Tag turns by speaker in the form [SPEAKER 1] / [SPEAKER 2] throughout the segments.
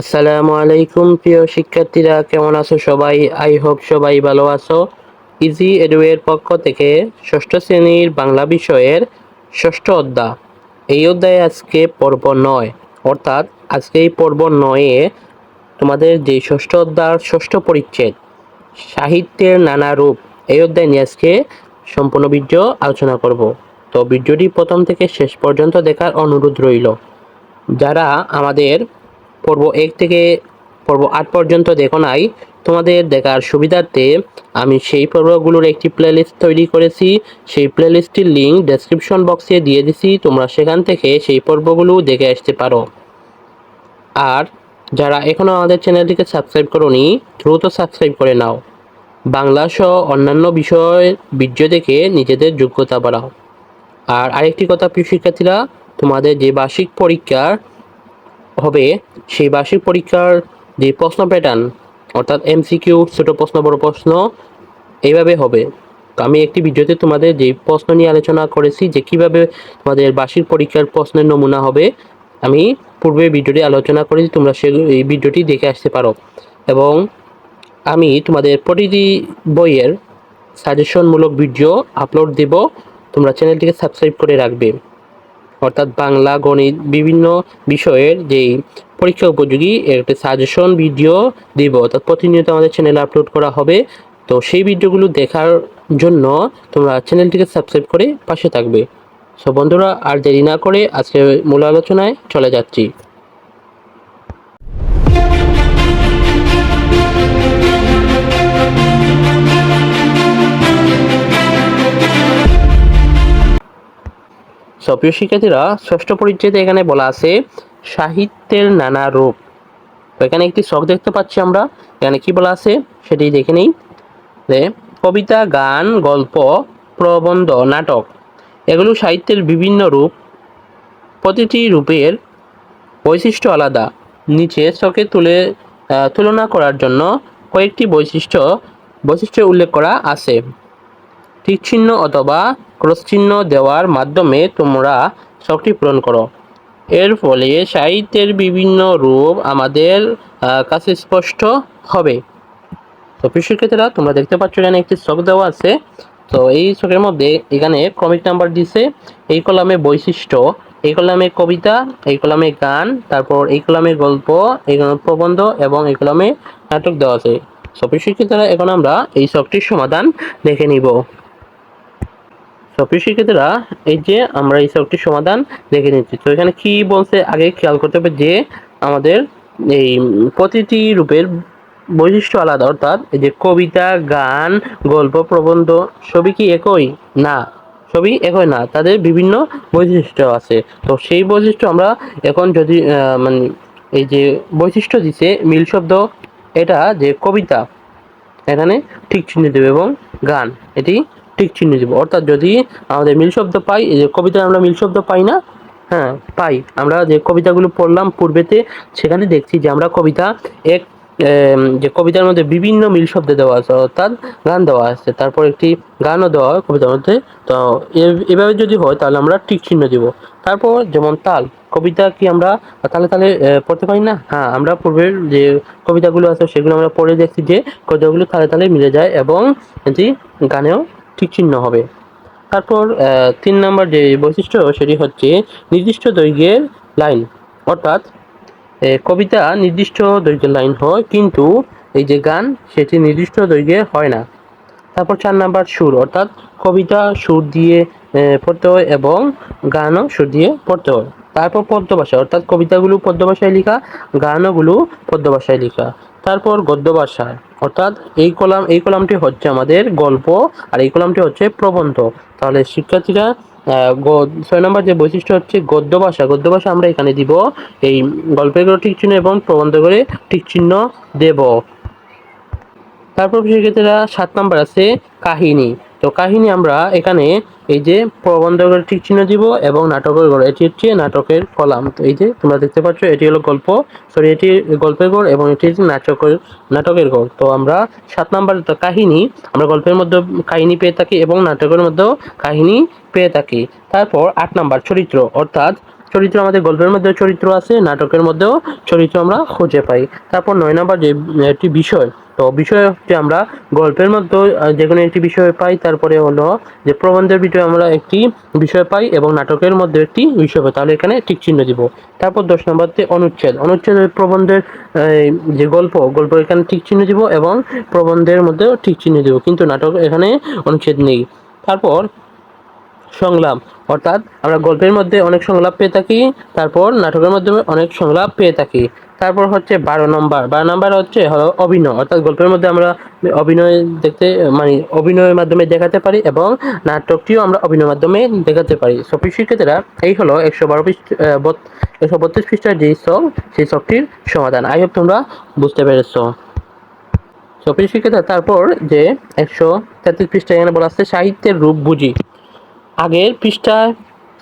[SPEAKER 1] আসসালামু আলাইকুম, প্রিয় শিক্ষার্থীরা, কেমন আছো সবাই? আই হোপ সবাই ভালো আছো। ইজি এডুয়ের পক্ষ থেকে ষষ্ঠ শ্রেণির বাংলা বিষয়ের ষষ্ঠ অধ্যায়। এই অধ্যায়ে আজকে পর্ব নয়। অর্থাৎ আজকে এই পর্ব নয়ে তোমাদের যে ষষ্ঠ অধ্যায়ের ষষ্ঠ পরিচ্ছেদ, সাহিত্যের নানা রূপ, এই অধ্যায় নিয়ে আজকে সম্পূর্ণ ভিডিও আলোচনা করব। তো ভিডিওটি প্রথম থেকে শেষ পর্যন্ত দেখার অনুরোধ রইল। যারা আমাদের পর্ব এক থেকে পর্ব আট পর্যন্ত দেখো নাই। তোমাদের দেখার সুবিধার্থে আমি সেই পর্বগুলোর একটি প্লেলিস্ট তৈরি করেছি। সেই প্লেলিস্টটির লিঙ্ক ডেসক্রিপশন বক্সে দিয়ে দিছি। তোমরা সেখান থেকে সেই পর্বগুলো দেখে আসতে পারো। আর যারা এখনও আমাদের চ্যানেলটিকে সাবস্ক্রাইব করোনি, দ্রুত সাবস্ক্রাইব করে নাও। বাংলা সহ অন্যান্য বিষয় ভিডিও দেখে নিজেদের যোগ্যতা বাড়াও। আর আরেকটি কথা প্রিয় শিক্ষার্থীরা, তোমাদের যে বার্ষিক পরীক্ষার হবে সেই বার্ষিক পরীক্ষার যে প্রশ্ন প্যাটার্ন অর্থাৎ এমসিকিউ ছোট প্রশ্ন, বড় প্রশ্ন, এইভাবে হবে। তো আমি একটি ভিডিওতে তোমাদের যে প্রশ্ন নিয়ে আলোচনা করেছি, যে কীভাবে তোমাদের বার্ষিক পরীক্ষার প্রশ্নের নমুনা হবে, আমি পূর্বে ভিডিওটি আলোচনা করেছি, তোমরা সে এই ভিডিওটি দেখে আসতে পারো। এবং আমি তোমাদের প্রতিটি বইয়ের সাজেশনমূলক ভিডিও আপলোড দেব, তোমরা চ্যানেলটিকে সাবস্ক্রাইব করে রাখবে। অর্থাৎ বাংলা, গণিত বিভিন্ন বিষয়ের যেই পরীক্ষা উপযোগী একটা সাজেশন ভিডিও দিব। অর্থাৎ প্রতিনিয়ত আমাদের চ্যানেলে আপলোড করা হবে। তো সেই ভিডিওগুলো দেখার জন্য তোমরা চ্যানেলটিকে সাবস্ক্রাইব করে পাশে থাকবে। সো বন্ধুরা, আর দেরি না করে আজকে মূল আলোচনায় চলে যাচ্ছি। সো প্রিয় শিক্ষার্থীরা, ষষ্ঠ পরিচ্ছেদে এখানে বলা আছে, সাহিত্যের নানা রূপ। এখানে একটি শখ দেখতে পাচ্ছি আমরা। এখানে কি বলা আছে? সেটি দেখে নিই। যে কবিতা, গান, গল্প, প্রবন্ধ, নাটক, এগুলো সাহিত্যের বিভিন্ন রূপ। প্রতিটি রূপের বৈশিষ্ট্য আলাদা। নিচে চোখে তুলে তুলনা করার জন্য কয়েকটি বৈশিষ্ট্য বৈশিষ্ট্য উল্লেখ করা আছে। টিক চিহ্ন অথবা ক্রস চিহ্ন দেওয়ার মাধ্যমে তোমরা শখটি পূরণ করো। এর ফলে সাহিত্যের বিভিন্ন রূপ আমাদের কাছে স্পষ্ট হবে। তো শিক্ষার্থীরা, তোমরা দেখতে পাচ্ছ এখানে একটি শখ দেওয়া আছে। তো এই শখের মধ্যে এখানে ক্রমিক নাম্বার দিছে। এই কলামে বৈশিষ্ট্য, এই কলামে কবিতা, এই কলামে গান, তারপর এই কলামে গল্প, এই কলামে প্রবন্ধ এবং এই কলামে নাটক দেওয়া আছে। প্রিয় শিক্ষার্থীরা, এখন আমরা এই শখটির সমাধান দেখে নিব। সপ্রিয় শিক্ষার্থীরা, এই যে আমরা এই সবটির সমাধান দেখে নিচ্ছি। তো এখানে কি বলছে, আগে খেয়াল করতে হবে যে আমাদের এই প্রতিটি রূপের বৈশিষ্ট্য আলাদা, অর্থাৎ এই যে কবিতা, গান, গল্প, প্রবন্ধ সবই কি একই? না সবই একই না, তাদের বিভিন্ন বৈশিষ্ট্য আছে। তো সেই বৈশিষ্ট্য আমরা এখন যদি মানে এই যে বৈশিষ্ট্য দিছে, মিল শব্দ, এটা যে কবিতা, এখানে ঠিক চিহ্ন দেবে এবং গান, এটি ঠিক চিহ্ন দেবে। অর্থাৎ যদি আমাদের মিল শব্দ পাই, এই যে কবিতায় আমরা মিল শব্দ পাই না? হ্যাঁ পাই। আমরা যে কবিতাগুলো পড়লাম পূর্বেতে, সেখানে দেখছি যে আমরা কবিতা এক যে কবিতার মধ্যে বিভিন্ন মিল শব্দ দেওয়া আছে, অর্থাৎ গান দেওয়া আছে। তারপর একটি গানও দেওয়া হয় কবিতার মধ্যে। তো এভাবে যদি হয়, তাহলে আমরা টিক চিহ্ন দিব। তারপর যেমন তাল, কবিতা কি আমরা তালে তালে পড়তে পারি না? হ্যাঁ আমরা পূর্বের যে কবিতাগুলো আছে, সেগুলো আমরা পড়ে দেখছি যে কবিতাগুলো তালে তালে মিলে যায় এবং এটি গানেও ঠিক চিহ্ন হবে। তারপর তিন নম্বর যে বৈশিষ্ট্য, সেটি হচ্ছে নির্দিষ্ট দৈর্ঘ্যের লাইন। অর্থাৎ কবিতা নির্দিষ্ট দৈর্ঘ্যের লাইন হয়, কিন্তু এই যে গান, সেটি নির্দিষ্ট দৈর্ঘ্যে হয় না। তারপর চার নাম্বার সুর, অর্থাৎ কবিতা সুর দিয়ে পড়তে হয় এবং গানও সুর দিয়ে পড়তে হয়। তারপর পদ্য ভাষা অর্থাৎ কবিতাগুলো পদ্য ভাষায় লেখা, গানগুলো পদ্য ভাষায় লেখা। তারপর গদ্য ভাষা। অর্থাৎ এই কলাম, এই কলামটি হচ্ছে আমাদের গল্প আর এই কলামটি হচ্ছে প্রবন্ধ। তাহলে শিক্ষার্থীরা ছয় নম্বর যে বৈশিষ্ট্য হচ্ছে গদ্য ভাষা। গদ্য ভাষা আমরা এখানে দিব এই গল্পের করে ঠিক চিহ্ন এবং প্রবন্ধ করে ঠিক চিহ্ন দেব। তারপর সেক্ষেত্রে সাত নম্বর আছে কাহিনী। তো কাহিনী আমরা এখানে এই যে প্রবন্ধকের ঠিক চিহ্ন দিব এবং নাটকের গড়। এটি হচ্ছে নাটকের কলাম। তো এই যে তোমরা দেখতে পাচ্ছ, এটি হলো গল্প। সরি এটি গল্পের গড় এবং এটি হচ্ছে নাটকের নাটকের গড়। তো আমরা সাত নাম্বার কাহিনী, আমরা গল্পের মধ্যে কাহিনী পেয়ে থাকি এবং নাটকের মধ্যেও কাহিনী পেয়ে থাকি। তারপর আট নাম্বার চরিত্র, অর্থাৎ চরিত্র আমাদের গল্পের মধ্যে চরিত্র আছে, নাটকের মধ্যেও চরিত্র আমরা খুঁজে পাই। তারপর নয় নাম্বার যে, একটি বিষয়, তো বিষয় হচ্ছে আমরা গল্পের মধ্যে যে কোনো একটি বিষয় পাই, তারপরে হলো যে প্রবন্ধের ভিতরে আমরা একটি বিষয় পাই এবং নাটকের মধ্যে একটি বিষয় পাই, তাহলে এখানে ঠিক চিহ্ন দিব। তারপর দশ নম্বরতে অনুচ্ছেদ। অনুচ্ছেদ প্রবন্ধের যে গল্প গল্প এখানে ঠিক চিহ্ন দিব এবং প্রবন্ধের মধ্যেও ঠিক চিহ্ন দিব, কিন্তু নাটক এখানে অনুচ্ছেদ নেই। তারপর সংলাপ। অর্থাৎ আমরা গল্পের মধ্যে অনেক সংলাপ পেয়ে থাকি, তারপর নাটকের মাধ্যমে অনেক সংলাপ পেয়ে থাকি। তারপর হচ্ছে বারো নম্বর। বারো নম্বর হচ্ছে হলো অভিনয়। অর্থাৎ গল্পের মধ্যে আমরা অভিনয় দেখতে মানে অভিনয়ের মাধ্যমে দেখাতে পারি এবং নাটকটিও আমরা অভিনয়ের মাধ্যমে দেখাতে পারি। সফি শিক্ষিতরা এই হলো একশো বারো পৃষ্ঠ একশো বত্রিশ পৃষ্ঠার যে শখ সেই শখটির সমাধান। আই হোপ তোমরা বুঝতে পেরেছ। সফি শিক্ষিত তারপর যে একশো তেত্রিশ পৃষ্ঠা এখানে বলা আছে, সাহিত্যের রূপ বুঝি। আগের পৃষ্ঠায়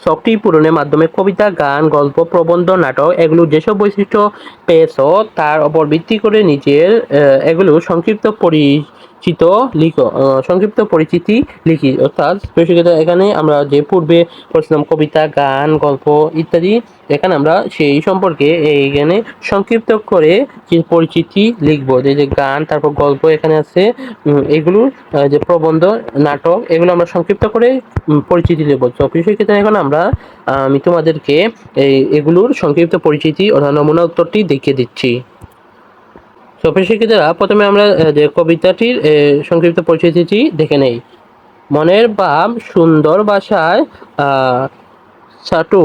[SPEAKER 1] শখটি পূরণের মাধ্যমে কবিতা, গান, গল্প, প্রবন্ধ, নাটক এগুলো যেসব বৈশিষ্ট্য পেয়েছ, তার উপর ভিত্তি করে নিজের এগুলো সংক্ষিপ্ত পরিচিত লিখ সংক্ষিপ্ত পরিচিতি লিখি। অর্থাৎ স্পেশালি এখানে আমরা যে পূর্বে পড়ছিলাম কবিতা, গান, গল্প ইত্যাদি, এখানে আমরা সেই সম্পর্কে এইখানে সংক্ষিপ্ত করে যে পরিচিতি লিখব। যে যে গান, তারপর গল্প এখানে আছে এগুলো যে প্রবন্ধ, নাটক, এগুলো আমরা সংক্ষিপ্ত করে পরিচিতি দেবো। তো কৃষি এখন আমরা, আমি তোমাদেরকে এগুলোর সংক্ষিপ্ত পরিচিতি অর্থাৎ নমুনা উত্তরটি দেখিয়ে দিচ্ছি। শিক্ষিতরা প্রথমে আমরা যে কবিতাটির সংক্ষিপ্ত পরিচিতিটি দেখে নেই। মনের ভাব সুন্দর ভাষায় ছাটু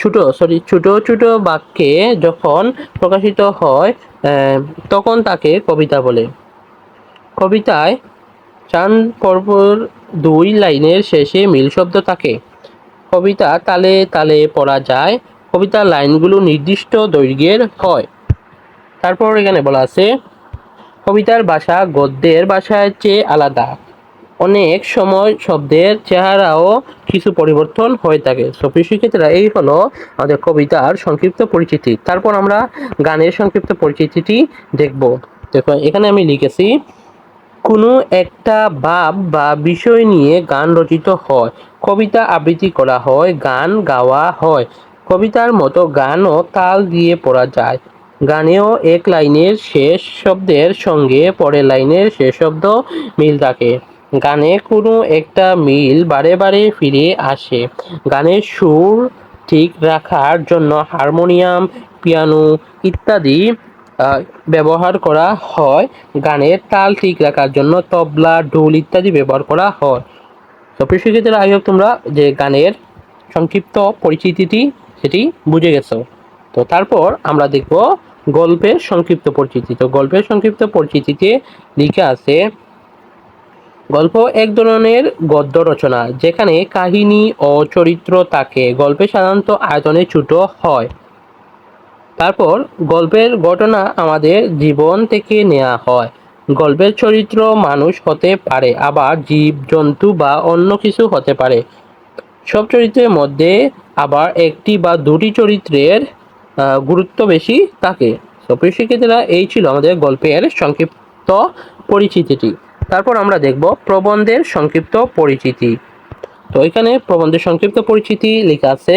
[SPEAKER 1] ছোট সরি ছোট ছোট বাক্যে যখন প্রকাশিত হয় তখন তাকে কবিতা বলে। কবিতায় চান পরপর দুই লাইনের শেষে মিল শব্দ থাকে। কবিতা তালে তালে পড়া যায়, কবিতার লাইনগুলো নির্দিষ্ট দৈর্ঘ্যের হয়। তারপর এখানে বলা আছে, কবিতার ভাষা গদ্যের ভাষার চেয়ে আলাদা। অনেক সময় শব্দের চেহারাও কিছু পরিবর্তন হয়ে থাকে। সফি শিক্ষিতরা এই হলো আমাদের কবিতার সংক্ষিপ্ত পরিচিতি। তারপর আমরা গানের সংক্ষিপ্ত পরিচিতিটি দেখব। দেখো, এখানে আমি লিখেছি, কোনো একটা ভাব বা বিষয় নিয়ে গান রচিত হয়, কবিতা আবৃত্তি করা হয়, গান গাওয়া হয়। কবিতার মতো গানও তাল দিয়ে পড়া যায়। গানেও এক লাইনের শেষ শব্দের সঙ্গে পরের লাইনের শেষ শব্দ মিল থাকে। গানে কোনো একটা মিল বারে বারে ফিরে আসে। গানের সুর ঠিক রাখার জন্য হারমোনিয়াম, পিয়ানো ইত্যাদি ব্যবহার করা হয়। গানের তাল ঠিক রাখার জন্য তবলা, ঢোল ইত্যাদি ব্যবহার করা হয়। তো শিক্ষার্থীরা হোপ তোমরা যে গানের সংক্ষিপ্ত পরিচিতিটি সেটি বুঝে গেছো। তো তারপর আমরা দেখব গল্পের সংক্ষিপ্ত পরিচিতি। তো গল্পের সংক্ষিপ্ত পরিচিতিতে লিখে আছে, গল্প এক ধরনের গদ্য রচনা, যেখানে কাহিনী ও চরিত্র থাকে গল্পে সাধারণত আয়তনে ছোট হয়। তারপর গল্পের ঘটনা আমাদের জীবন থেকে নেওয়া হয়। গল্পের চরিত্র মানুষ হতে পারে, আবার জীব, জন্তু বা অন্য কিছু হতে পারে। সব চরিত্রের মধ্যে আবার একটি বা দুটি চরিত্রের গুরুত্ব বেশি থাকে তো প্রিয় শিক্ষার্থীরা, এই ছিল আমাদের গল্পের সংক্ষিপ্ত পরিচিতিটি। তারপর আমরা দেখব প্রবন্ধের সংক্ষিপ্ত পরিচিতি। তো এখানে প্রবন্ধের সংক্ষিপ্ত পরিচিতি লেখা আছে,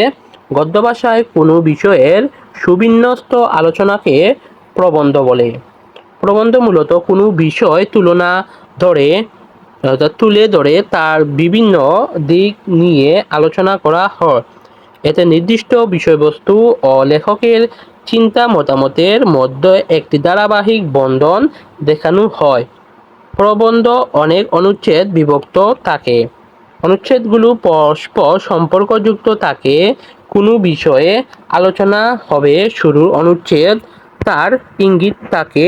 [SPEAKER 1] গদ্য ভাষায় কোনো বিষয়ের সুবিন্যস্ত আলোচনাকে প্রবন্ধ বলে। প্রবন্ধ মূলত কোনো বিষয় তুলনা ধরে তুলে ধরে তার বিভিন্ন দিক নিয়ে আলোচনা করা হয়। এতে নির্দিষ্ট বিষয়বস্তু ও লেখকের চিন্তা মতামতের মধ্যে একটি ধারাবাহিক বন্ধন দেখানো হয়। প্রবন্ধ অনেক অনুচ্ছেদ বিভক্ত থাকে। অনুচ্ছেদগুলো পরস্পর সম্পর্কযুক্ত থাকে। কোনো বিষয়ে আলোচনা হবে শুরুর অনুচ্ছেদ তার ইঙ্গিত থাকে।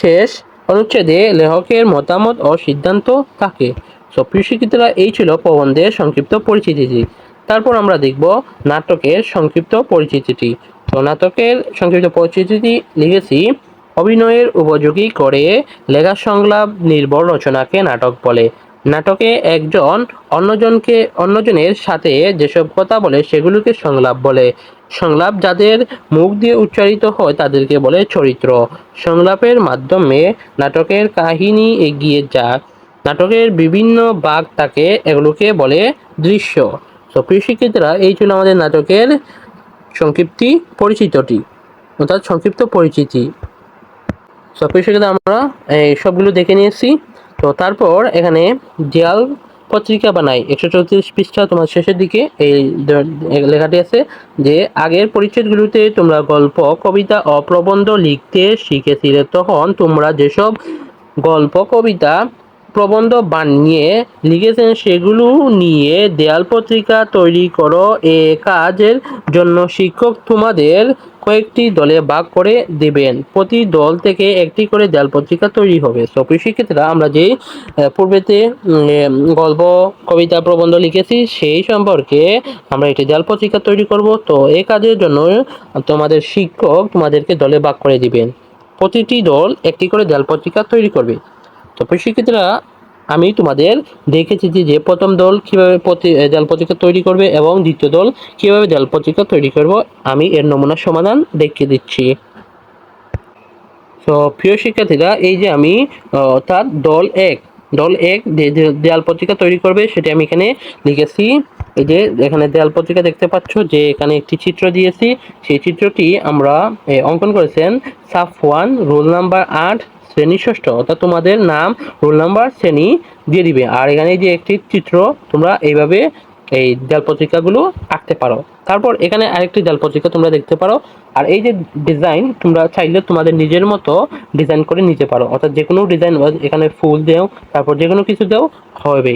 [SPEAKER 1] শেষ অনুচ্ছেদে লেখকের মতামত ও সিদ্ধান্ত থাকে। সো প্রিয় শিক্ষিতরা এই ছিল প্রবন্ধের সংক্ষিপ্ত পরিচিতিটি। তারপর আমরা দেখব নাটকের সংক্ষিপ্ত পরিচিতিটি। তো, নাটকের সংক্ষিপ্ত পরিচিতিটি লিখেছি, অভিনয়ের উপযোগী করে লেখা সংলাপ নির্ভর রচনাকে নাটক বলে। নাটকে একজন অন্যজনকে, অন্যজনের সাথে যেসব কথা বলে, সেগুলোকে সংলাপ বলে। সংলাপ যাদের মুখ দিয়ে উচ্চারিত হয়, তাদেরকে বলে চরিত্র। সংলাপের মাধ্যমে নাটকের কাহিনী এগিয়ে যায় নাটকের বিভিন্ন ভাগ থাকে এগুলোকে বলে দৃশ্য। তো প্রিয় এই ছিল আমাদের নাটকের সংক্ষিপ্তি পরিচিতটি, অর্থাৎ সংক্ষিপ্ত পরিচিতি। তো প্রিয় শিক্ষিত আমরা এই সবগুলো দেখে নিয়েছি। তো তারপর এখানে দেয়াল পত্রিকা বানাই, একশো চৌত্রিশ পৃষ্ঠা তোমার শেষের দিকে, এই লেখাটি আছে যে, আগের পরিচ্ছেদগুলোতে তোমরা গল্প, কবিতা ও প্রবন্ধ লিখতে শিখেছিলে, তখন তোমরা যেসব গল্প, কবিতা প্রবন্ধ বানিয়ে লিখেছেন, সেগুলো নিয়ে দেয়াল পত্রিকা তৈরি করো। এ কাজের জন্য শিক্ষক তোমাদের কয়েকটি দলে ভাগ করে দেবেন। প্রতি দল থেকে একটি করে দেয়াল পত্রিকা তৈরি হবে। প্রিয় শিক্ষার্থীরা, আমরা যে পূর্বেতে গল্প, কবিতা, প্রবন্ধ লিখেছি, সেই সম্পর্কে আমরা একটি দেয়াল পত্রিকা তৈরি করব। তো এই কাজের জন্য তোমাদের শিক্ষক তোমাদেরকে দলে ভাগ করে দিবেন। প্রতিটি দল একটি করে দেয়াল পত্রিকা তৈরি করবে। তো প্রশিক্ষিতরা আমি তোমাদের দেখেছি যে প্রথম দল কীভাবে প্রতি- দেয়াল পত্রিকা তৈরি করবে এবং দ্বিতীয় দল কীভাবে দেয়াল পত্রিকা তৈরি করব, আমি এর নমুনা সমাধান দেখিয়ে দিচ্ছি। তো প্রিয় শিক্ষার্থীরা, এই যে আমি অর্থাৎ দল এক দল এক দেয়াল পত্রিকা তৈরি করবে সেটি আমি এখানে লিখেছি। এই যে এখানে দেয়াল পত্রিকা দেখতে পাচ্ছ যে এখানে একটি চিত্র দিয়েছি। সেই চিত্রটি আমরা অঙ্কন করেছেন সাফ ওয়ান রোল নাম্বার আট, শ্রেণি ষষ্ঠ। অর্থাৎ তোমাদের নাম রোল নাম্বার শ্রেণি দিয়ে দিবে। আর এখানে যে একটি চিত্র, তোমরা এইভাবে এই দেয়াল পত্রিকাগুলো আঁকতে পারো। তারপর এখানে আরেকটি দেয়াল পত্রিকা তোমরা দেখতে পারো। আর এই যে ডিজাইন তোমরা চাইলে তোমাদের নিজের মতো ডিজাইন করে নিতে পারো। অর্থাৎ যে কোনো ডিজাইন এখানে ফুল দেও, তারপর যে কোনো কিছু দেও, হবে।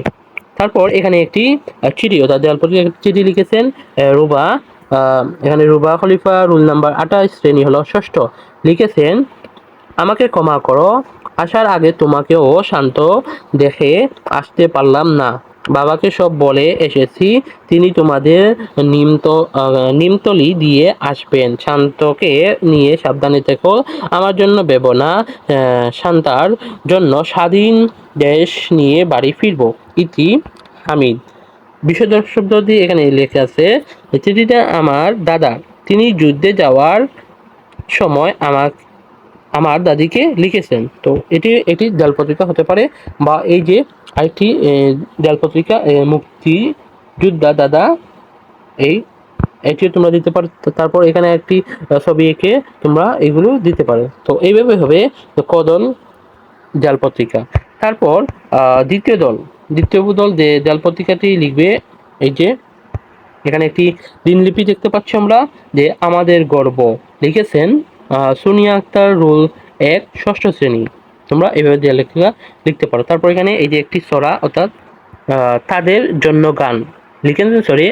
[SPEAKER 1] তারপর এখানে একটি চিঠি, অর্থাৎ দেয়াল পত্রিকা চিঠি লিখেছেন রুবা এখানে রুবা খলিফা, রুল নাম্বার আঠাশ, শ্রেণি হলো ষষ্ঠ। লিখেছেন, আমাকে ক্ষমা করো, আসার আগে তোমাকেও শান্ত দেখে আসতে পারলাম না। বাবাকে সব বলে এসেছি, তিনি তোমাদের নিমত নিমতলি দিয়ে আসবেন। শান্তকে নিয়ে সাবধানে থেকো, আমার জন্য বেবনা শান্তার জন্য স্বাধীন দেশ নিয়ে বাড়ি ফিরবো। ইতি হামিদ বিশদ শব্দ দিয়ে এখানে লেখা আছে, চিঠিটা আমার দাদা, তিনি যুদ্ধে যাওয়ার সময় আমার আমার দাদিকে লিখেছেন। তো এটি একটি দেয়াল পত্রিকা হতে পারে বা এই যে আরেকটি পত্রিকা মুক্তি, যোদ্ধা, দাদা, এই এটিও তোমরা দিতে পারো, তারপর এখানে একটি ছবি এঁকে তোমরা এগুলো দিতে পারো। তো এইভাবে হবে কদল দেয়াল পত্রিকা তারপর দ্বিতীয় দল। দ্বিতীয় দল যে দেয়াল পত্রিকাটি লিখবে, এই যে, এখানে একটি দিনলিপি দেখতে পাচ্ছি আমরা, যে আমাদের গর্ব। লিখেছেন সোনিয়া আক্তার রোল এক, ষষ্ঠ শ্রেণি। তোমরা এইভাবে দেয়াল লেখা লিখতে পারো। তারপর এখানে এই যে একটি সরা, অর্থাৎ তাদের জন্য গান লিখেছেন সরি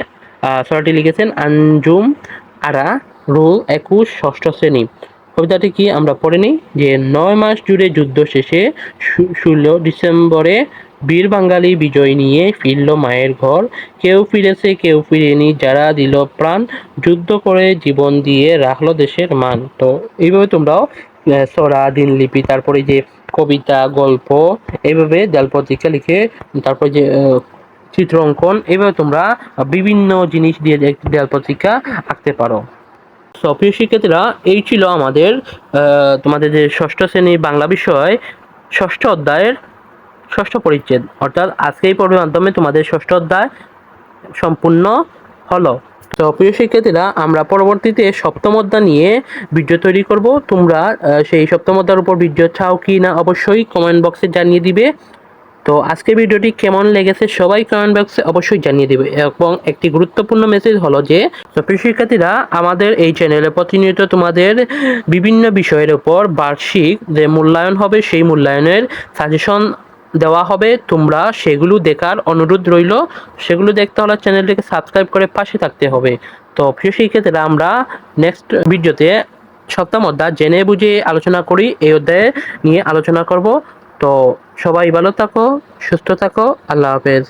[SPEAKER 1] সরাটি লিখেছেন, আঞ্জুম আরা রোল একুশ ষষ্ঠ শ্রেণি। কবিতাটি কি আমরা পড়ে নিই? যে নয় মাস জুড়ে যুদ্ধ শেষে ষোলো ডিসেম্বরে বীর বাঙালি বিজয় নিয়ে ফিরল মায়ের ঘর। কেউ ফিরেছে, কেউ ফিরেনি, যারা দিল প্রাণ, যুদ্ধ করে জীবন দিয়ে রাখল দেশের মান। তো এইভাবে তোমরাও সরা, দিনলিপি, তারপরে যে কবিতা, গল্প এইভাবে দেয়াল পত্রিকা লিখে তারপর যে চিত্র অঙ্কন এইভাবে তোমরা বিভিন্ন জিনিস দিয়ে দে- দেয়াল পত্রিকা আঁকতে পারো। তো প্রিয় শিক্ষার্থীরা, এই ছিল আমাদের তোমাদের যে ষষ্ঠ শ্রেণির বাংলা বিষয়, ষষ্ঠ অধ্যায়ের ষষ্ঠ পরিচ্ছেদ। অর্থাৎ আজকে এই পর্বের মাধ্যমে তোমাদের ষষ্ঠ অধ্যায় সম্পূর্ণ হলো। তো প্রিয় শিক্ষার্থীরা, আমরা পরবর্তীতে সপ্তম অধ্যায় নিয়ে ভিডিও তৈরি করব। তোমরা সেই সপ্তম অধ্যায়ের উপর ভিডিও চাও কি না অবশ্যই কমেন্ট বক্সে জানিয়ে দিবে। তো আজকে ভিডিওটি কেমন লেগেছে সবাই কমেন্ট বক্সে অবশ্যই জানিয়ে দিবে। এবং একটি গুরুত্বপূর্ণ মেসেজ হলো যে, তো প্রিয় শিক্ষার্থীরা, আমাদের এই চ্যানেলে প্রতিনিয়ত তোমাদের বিভিন্ন বিষয়ের উপর বার্ষিক যে মূল্যায়ন হবে, সেই মূল্যায়নের সাজেশন দেওয়া হবে, তোমরা সেগুলো দেখার অনুরোধ রইল। সেগুলো দেখতে হলে চ্যানেলটিকে সাবস্ক্রাইব করে পাশে থাকতে হবে। তো প্রিয় শিক্ষার্থীরা, আমরা নেক্সট ভিডিওতে সপ্তম অধ্যায় জেনে বুঝে আলোচনা করি। এই অধ্যায়ে নিয়ে আলোচনা করব। তো সবাই ভালো থাকো, সুস্থ থাকো। আল্লাহ হাফেজ।